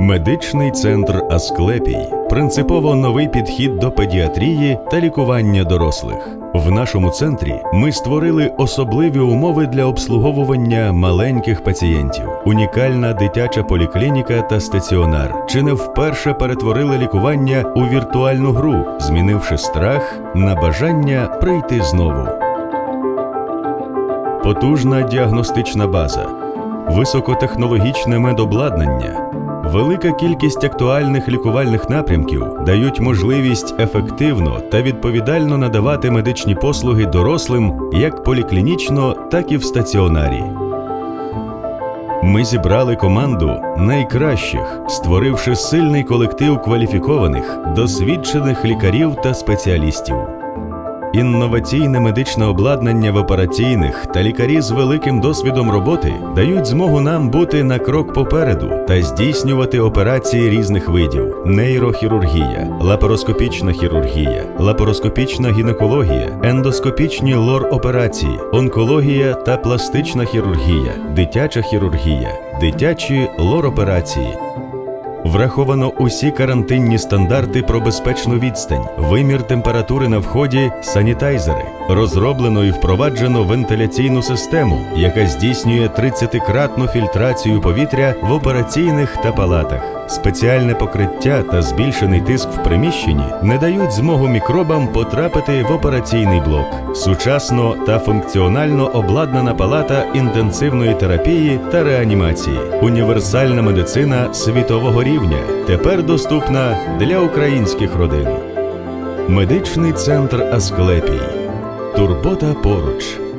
Медичний центр Асклепій принципово новий підхід до педіатрії та лікування дорослих. В нашому центрі ми створили особливі умови для обслуговування маленьких пацієнтів. Унікальна дитяча поліклініка та стаціонар, чи не вперше перетворили лікування у віртуальну гру, змінивши страх на бажання прийти знову. Потужна діагностична база високотехнологічне медобладнання, велика кількість актуальних лікувальних напрямків дають можливість ефективно та відповідально надавати медичні послуги дорослим як поліклінічно, так і в стаціонарі. Ми зібрали команду найкращих, створивши сильний колектив кваліфікованих, досвідчених лікарів та спеціалістів. Інноваційне медичне обладнання в операційних та лікарі з великим досвідом роботи дають змогу нам бути на крок попереду та здійснювати операції різних видів: нейрохірургія, лапароскопічна хірургія, лапароскопічна гінекологія, ендоскопічні лор-операції, онкологія та пластична хірургія, дитяча хірургія, дитячі лор-операції. Враховано усі карантинні стандарти про безпечну відстань, вимір температури на вході, санітайзери. Розроблено і впроваджено вентиляційну систему, яка здійснює 30-кратну фільтрацію повітря в операційних та палатах. Спеціальне покриття та збільшений тиск в приміщенні не дають змогу мікробам потрапити в операційний блок. Сучасно та функціонально обладнана палата інтенсивної терапії та реанімації. Універсальна медицина світового рівня тепер доступна для українських родин. Медичний центр Асклепій. Турбота поруч.